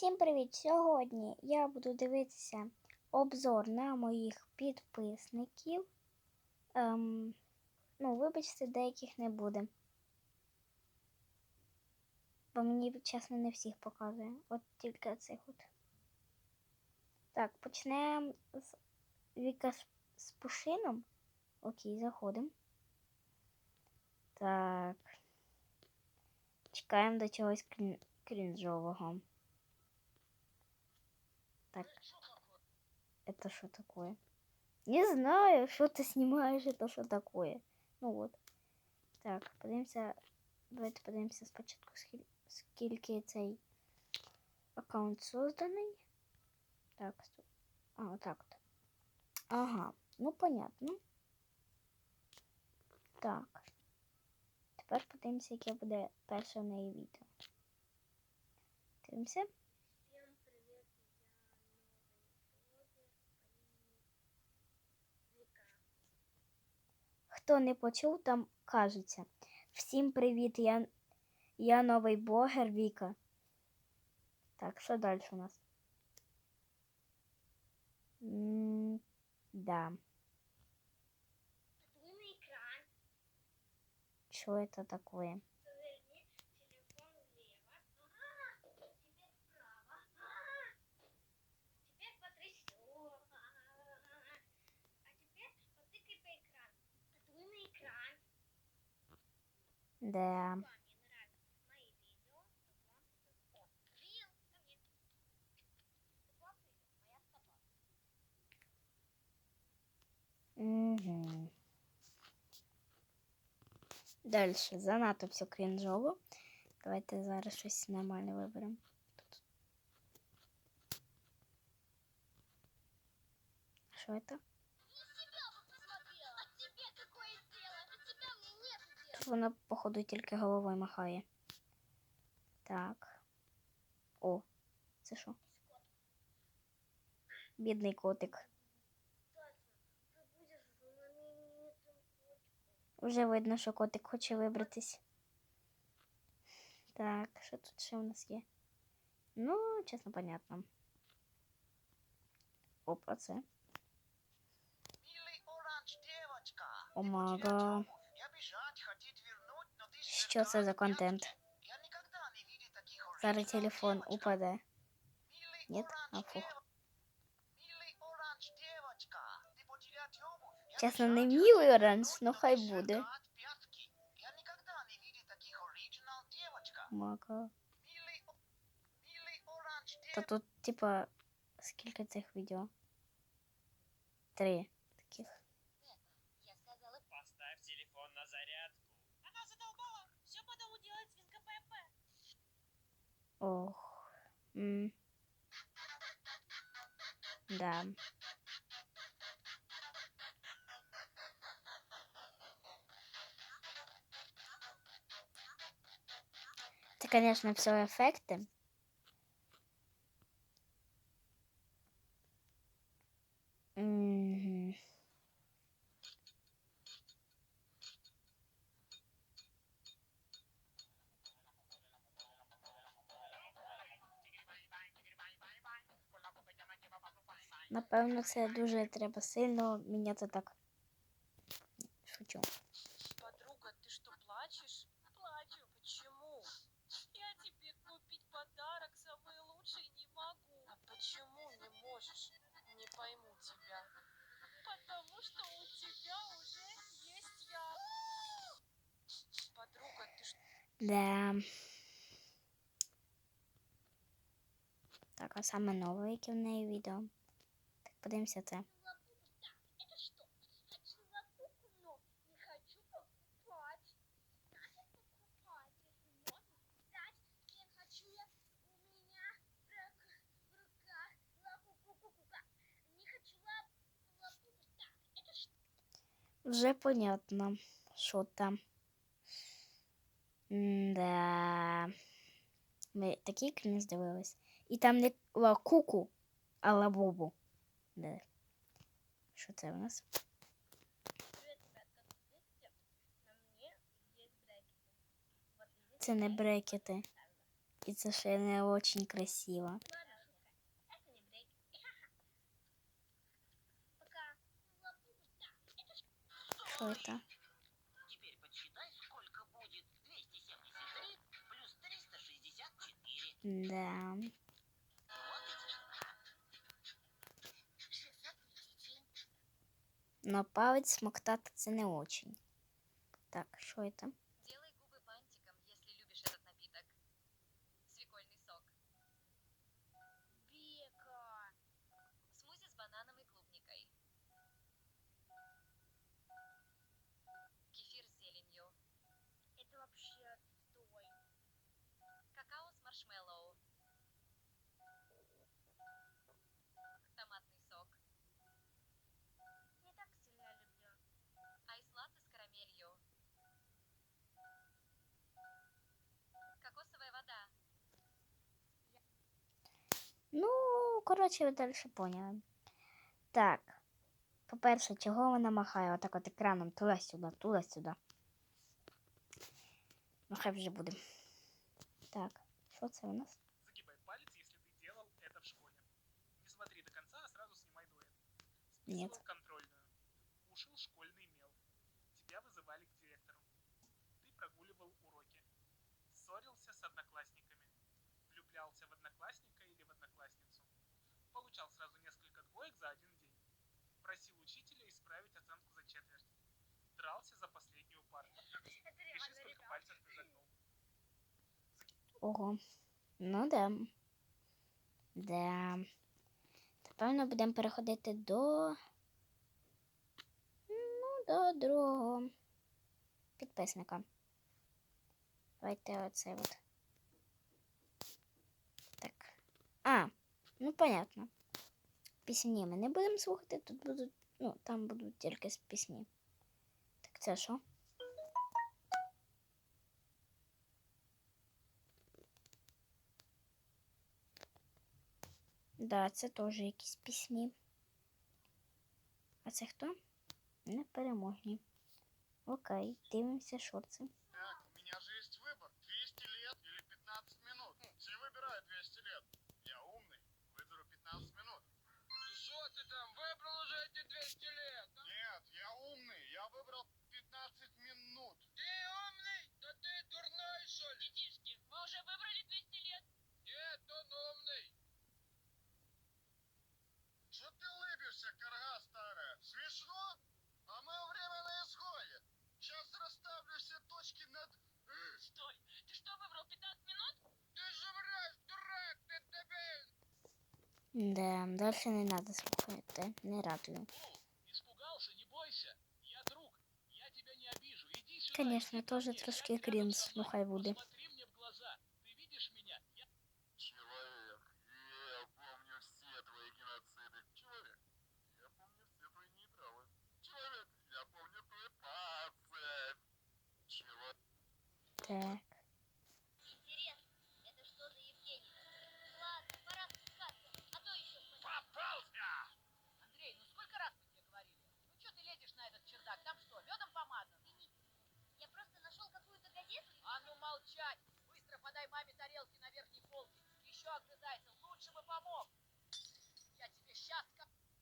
Всім привіт! Сьогодні я буду дивитися обзор на моїх підписників. Ем, ну, вибачте, деяких не буде. Бо мені, чесно, не всіх показує. От тільки цих от. Так, почнемо з Віка з, з Пушином. Окей, заходимо. Так. Чекаємо до чогось крін... крінжового. Так. Это что такое? Не знаю, что ты снимаешь, это что такое. Ну вот. Так, подивимося. Давайте подивимося спочатку, скіль- скільки цей аккаунт созданий. Так, стоп. А, отак от. Ага, ну понятно. Так. Тепер подивимося, яке буде перше в неї відео. Дивимося. Хто не почув, там кажеться. Всім привіт, я, я новий блогер Віка. Так, що далі у нас? М, да. Подуй на экран, собака. Угу. Далі. Занадто все крінжово. Давайте зараз щось нормальне виберемо. Тут. Що це? вона, походу, тільки головою махає. Так. О, це що? Бідний котик. Ты будешь знаменитым котиком. Вже видно, що котик хоче вибратись. Так, що тут ще у нас є? Ну, чесно, понятно. Опа, це. Милый що це за контент. Старый телефон упаде. Нет? А фух. Чесно, не милый оранж, но хай будет. Мака. Та тут, типа, сколько цих видео? Три. Ох. М. Да. Это, конечно, все ефекти. Напевно, це дуже треба сильно міняти так. Шучу. Подруга, ты что, плачешь? Плачу. Почему? Я тебе купить подарок самый лучший не могу. А почему не можешь? Не пойму тебя. Потому что у тебя уже есть я. Подруга, ты что? Да. Так, а саме нове, яке в неї відео. Подивимося це. Вже понятно, що там. Да. Ми такий крінж дивились. І там не лакуку, а лабубу. Де? Що це в нас? Це не брекети. І це очень красиво. Що це? Да. Но палець смоктати це не очень. Так, що це? Ну, коротше, ви далі поняли. Так. По-перше, чого вона махає отак от екраном туди-сюди, туди-сюди. Ну, хай вже буде. Так, що це у нас? Загибай палец, если ты делал это в школе. Не смотри до конца, а сразу снимай дуэт. Нет. Ого. Ну да. Да. Напевно, будемо переходити до. Ну, до другого підписника. Давайте оце от. Так. А, ну понятно. Пісні ми не будемо слухати, тут будуть. Ну, там будуть тільки пісні. Так це що? Да, це теж якісь пісні. А це хто? Непереможні. Окей, дивимося, що це. Так, у меня же есть выбор. 200 лет или 15 минут. Все выбирают 200 лет. Я умный. Выберу 15 минут. Что ты там, выбрал уже эти 200 лет? Нет, я умный. Я выбрал 15 минут. Да, дальше не надо слухати. Не радую. Испугался, не бойся. Я друг. Я тебя не обижу. Иди сюда. Конечно, тоже трошки кринж, ну хай буде.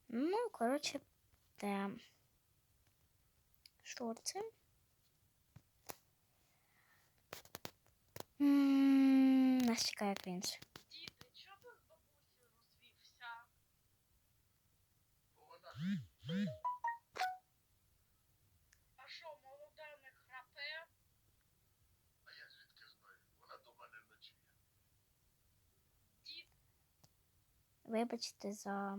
Ну, коротше, да. Що це? Нас чекає розвівся? А що, молода не храпе? А я звідки знаю? Вона дома не Вибачте за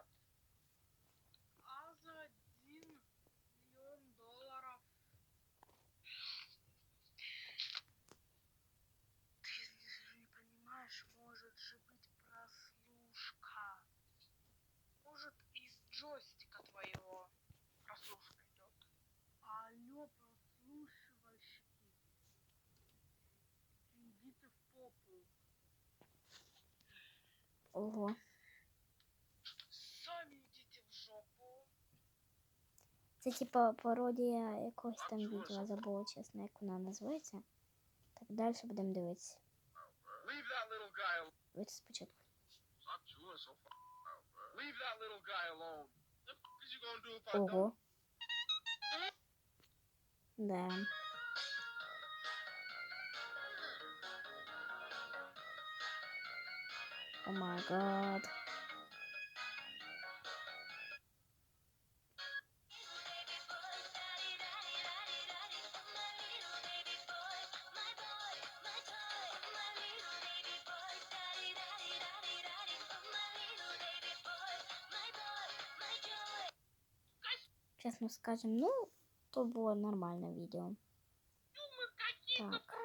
подслушивальщики. Идите в попу. Ого. Самі йдіть в жопу. Це типа пародія якогось там відео, забула чесно, як вона називається. Так далі будемо дивитися. Давайте спочатку. Ого. Да. О май гад. Чесно скажем, ну, то було нормальне відео. Так.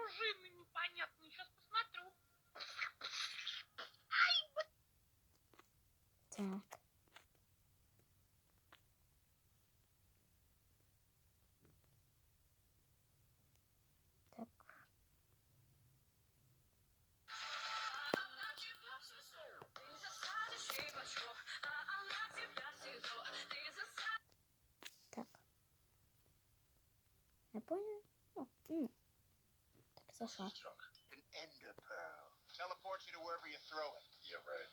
Я понял? О. Так, зашла. Teleports you to wherever you throw it. Yeah, right.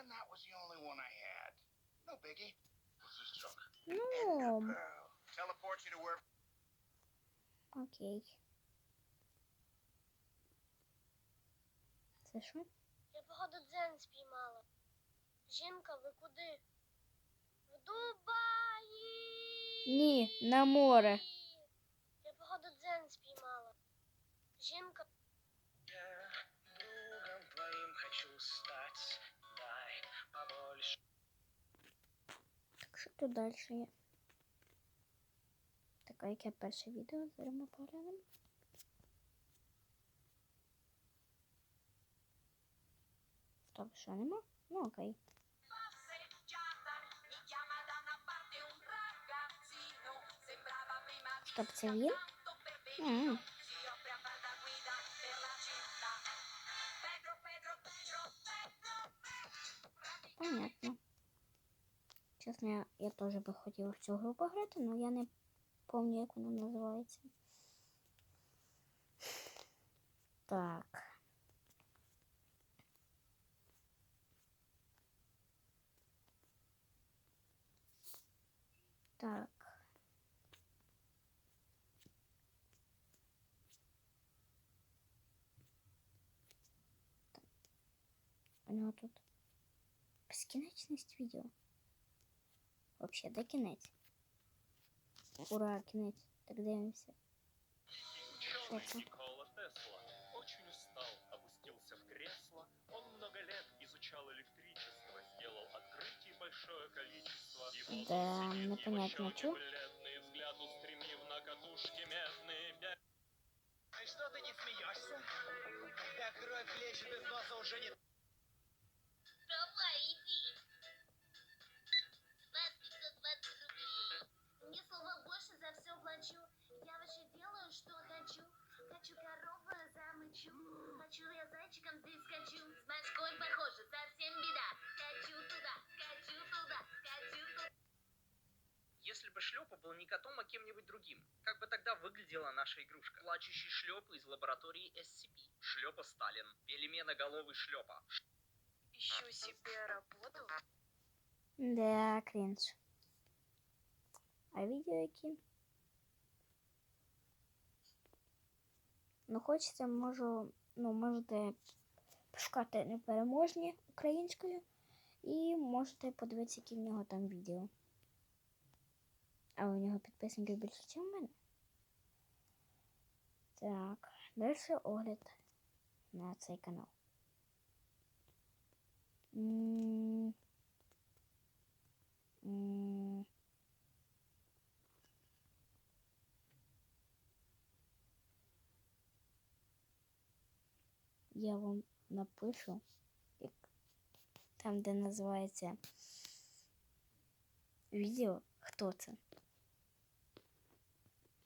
And that was the only one I had. No biggie. What's this junk? Ender Ну, pearl. Teleports you to wherever. окей. Це що? Я походу дзен спіймала. Жінка, ви куди? В Дубаї! Ні, на море. Я походу дзен спіймала. Жінка, Я другом твоим хочу стать. Дай побольше. Так що тут далі є? Так, а яке перше відео? Зараз ми поглянемо. Стоп, що нема? Ну окей. Стоп, це він? Понятно. Чесно, я, я теж би хотіла в цю гру пограти, але я не пам'ятаю, як вона називається. Так. Так. У нього тут безкінечність відео. Вообще, де кінець? Ура, кінець. Так дивимося. Что это? Никола Тесла очень устал, опустился в кресло. Он много лет изучал электричество, сделал открытий большое количество. И вот Да, он сидит, его непонятно щеки чё. бледные, взгляд устремив на катушки медные. Бя- И что ты не смеешься? Когда кровь лечит из носа уже не замычу. Хочу я зайчиком здесь скачу. С башкой похоже, совсем беда. Скачу туда, скачу туда, скачу туда. Если бы шлепа был не котом, а кем-нибудь другим, как бы тогда выглядела наша игрушка? Плачущий шлепа из лаборатории SCP. Шлепа Сталин. Пельменоголовый шлепа. Ищу себе работу. Да, крінж. А відео які? Ну, хочеться, можу, ну, можете пошукати непереможні українською і можете подивитися, які в нього там відео. А у нього підписників більше, ніж у мене. Так, далі огляд на цей канал. М, м. Я вам напишу, як там, де називається відео, хто це.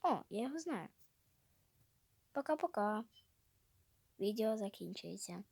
О, я його знаю. Пока-пока. Відео закінчується.